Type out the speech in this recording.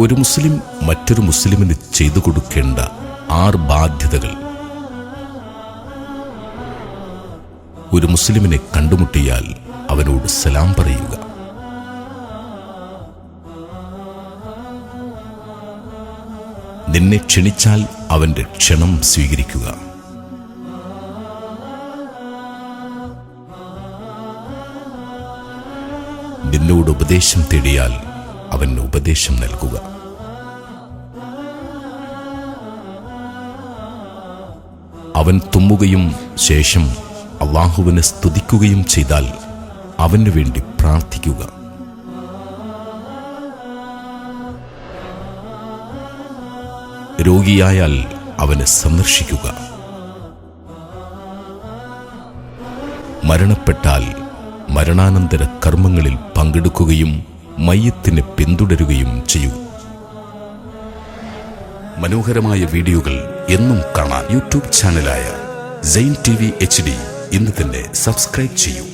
ഒരു മുസ്ലിം മറ്റൊരു മുസ്ലിമിന് ചെയ്തു കൊടുക്കേണ്ട ആറ് ബാധ്യതകൾ. ഒരു മുസ്ലിമിനെ കണ്ടുമുട്ടിയാൽ അവനോട് സലാം പറയുക. നിന്നെ ക്ഷണിച്ചാൽ അവന്റെ ക്ഷണം സ്വീകരിക്കുക. നിന്നോട് ഉപദേശം തേടിയാൽ അവന് ഉപദേശം നൽകുക. അവൻ തുമ്മുകയും ശേഷം അള്ളാഹുവിനെ സ്തുതിക്കുകയും ചെയ്താൽ അവന് വേണ്ടി പ്രാർത്ഥിക്കുക. രോഗിയായാൽ അവനെ സന്ദർശിക്കുക. മരണപ്പെട്ടാൽ മരണാനന്തര കർമ്മങ്ങളിൽ പങ്കെടുക്കുകയും മയ്യത്തിനെ പിന്തുടരുകയും ചെയ്യൂ. മനോഹരമായ വീഡിയോകൾ എന്നും കാണാൻ YouTube ചാനലായ Zain T V H D ഇന്ന് തന്നെ സബ്സ്ക്രൈബ് ചെയ്യൂ.